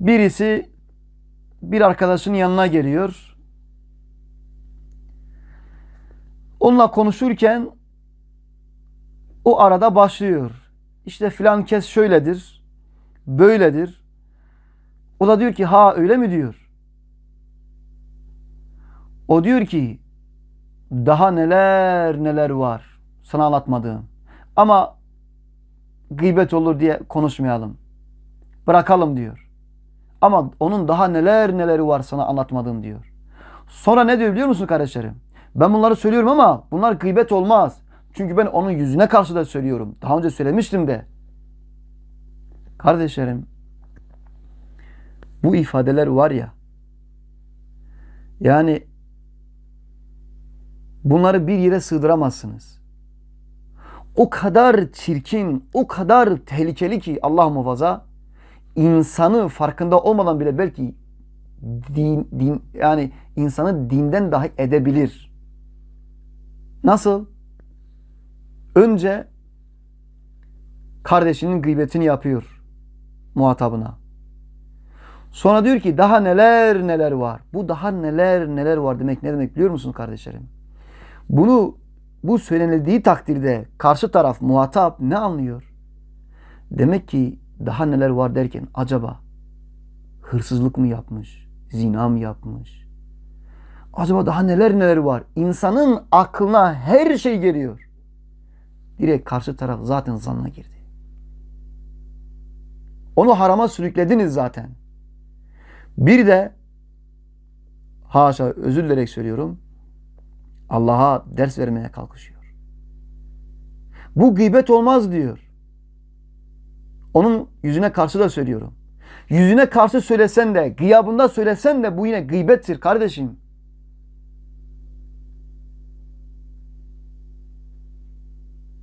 Birisi bir arkadaşının yanına geliyor. Onunla konuşurken o arada başlıyor. İşte filan kes şöyledir, böyledir. O da diyor ki ha öyle mi diyor. O diyor ki daha neler neler var sana anlatmadığım. Ama gıybet olur diye konuşmayalım. Bırakalım diyor. Ama onun daha neler neleri var sana anlatmadığım diyor. Sonra ne diyor biliyor musun kardeşlerim? Ben bunları söylüyorum ama bunlar gıybet olmaz. Çünkü ben onun yüzüne karşı da söylüyorum. Daha önce söylemiştim de. Kardeşlerim bu ifadeler var ya yani bunları bir yere sığdıramazsınız. O kadar çirkin, o kadar tehlikeli ki Allah muhafaza insanı farkında olmadan bile belki din, din yani insanı dinden dahi edebilir. Nasıl? Önce kardeşinin gıybetini yapıyor muhatabına. Sonra diyor ki daha neler neler var. Bu daha neler neler var demek ne demek biliyor musunuz kardeşlerim? Bunu bu söylenildiği takdirde karşı taraf muhatap ne anlıyor? Demek ki daha neler var derken acaba hırsızlık mı yapmış? Zina mı yapmış? Acaba daha neler neler var? İnsanın aklına her şey geliyor. Direkt karşı taraf zaten zanna girdi. Onu harama sürüklediniz zaten. Bir de haşa özür dilerek söylüyorum. Allah'a ders vermeye kalkışıyor. Bu gıybet olmaz diyor. Onun yüzüne karşı da söylüyorum. Yüzüne karşı söylesen de, gıyabında söylesen de bu yine gıybettir kardeşim.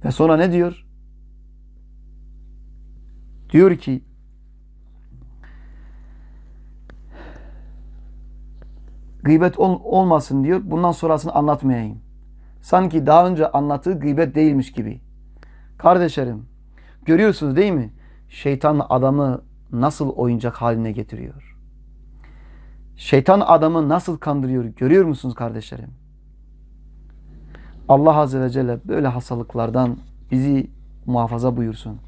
Ve sonra ne diyor? Diyor ki gıybet ol, olmasın diyor. Bundan sonrasını anlatmayayım. Sanki daha önce anlattığı gıybet değilmiş gibi. Kardeşlerim, görüyorsunuz değil mi? Şeytan adamı nasıl oyuncak haline getiriyor? Şeytan adamı nasıl kandırıyor? Görüyor musunuz kardeşlerim? Allah Azze ve Celle böyle hastalıklardan bizi muhafaza buyursun.